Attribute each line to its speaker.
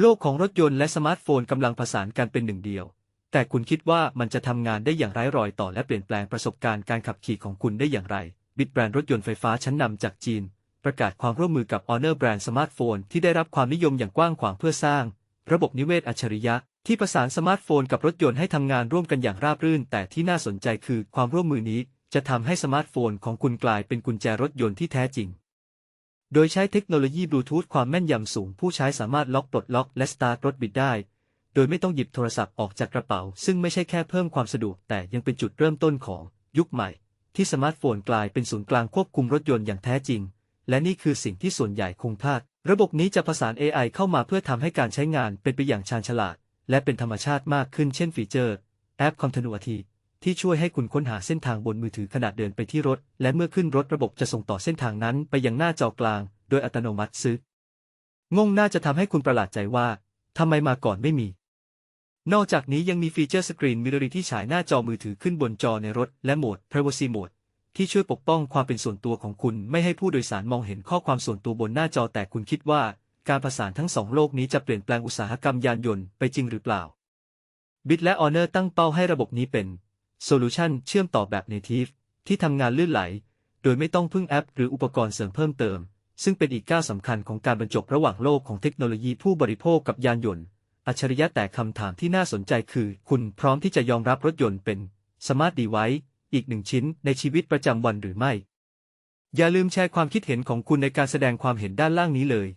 Speaker 1: โลกของรถยนต์และสมาร์ทโฟนกำลังผสานกันเป็นหนึ่งเดียว แต่คุณคิดว่ามันจะทำงานได้อย่างไร้รอยต่อและเปลี่ยนแปลงประสบการณ์การขับขี่ของคุณได้อย่างไร บิดแบรนด์รถยนต์ไฟฟ้าชั้นนำจากจีน ประกาศความร่วมมือกับ Honor แบรนด์สมาร์ทโฟนที่ได้รับความนิยมอย่างกว้างขวางเพื่อสร้าง ระบบนิเวศอัจฉริยะ ที่ประสานสมาร์ทโฟนกับรถยนต์ให้ทำงานร่วมกันอย่างราบรื่น แต่ที่น่าสนใจคือความร่วมมือนี้ จะทำให้สมาร์ทโฟนของคุณกลายเป็นกุญแจรถยนต์ที่แท้จริง โดยใช้เทคโนโลยีบลูทูธความแม่นยำสูง ผู้ใช้สามารถล็อกปลดล็อกและสตาร์ทรถบิดได้ โดยไม่ต้องหยิบโทรศัพท์ออกจากกระเป๋า ซึ่งไม่ใช่แค่เพิ่มความสะดวก แต่ยังเป็นจุดเริ่มต้นของยุคใหม่ ที่สมาร์ทโฟนกลายเป็นศูนย์กลางควบคุมรถยนต์อย่างแท้จริง และนี่คือสิ่งที่ส่วนใหญ่คงพลาด ระบบนี้จะผสาน AI เข้ามาเพื่อทำให้การใช้งานเป็นไปอย่างชาญฉลาด และเป็นธรรมชาติมากขึ้นเช่นฟีเจอร์แอป Continuity ที่ ที่ช่วยให้คุณค้นหาเส้นทางบนมือถือขณะเดินไปที่รถ และเมื่อขึ้นรถระบบจะส่งต่อเส้นทางนั้นไปยังหน้าจอกลาง โดยอัตโนมัติซึงงน่าจะทำให้คุณประหลาดใจว่าทำไมมาก่อนไม่มี นอกจากนี้ยังมีฟีเจอร์สกรีนมิเรอร์ที่ฉายหน้าจอมือถือขึ้นบนจอในรถและโหมด Privacy Mode ที่ช่วยปกป้องความเป็นส่วนตัวของคุณไม่ให้ผู้โดยสารมองเห็นข้อความส่วนตัวบนหน้าจอแต่คุณคิดว่า การประสานทั้งสองโลกนี้จะเปลี่ยนแปลงอุตสาหกรรมยานยนต์ไปจริงหรือเปล่าบิตและ Honor ตั้งเป้าให้ระบบนี้เป็น โซลูชันเชื่อมต่อแบบ Native ที่ทำงานลื่นไหล โดยไม่ต้องพึ่งแอป หรืออุปกรณ์เสริมเพิ่มเติม ซึ่งเป็นอีกก้าวสำคัญของการบรรจบระหว่างโลกของเทคโนโลยีผู้บริโภคกับยานยนต์ อัจฉริยะแต่คำถามที่น่าสนใจคือ คุณพร้อมที่จะยอมรับรถยนต์เป็นสมาร์ทดีไวซ์อีกหนึ่งชิ้นในชีวิตประจำวันหรือไม่ อย่าลืมแชร์ความคิดเห็นของคุณในการแสดงความเห็นด้านล่างนี้เลย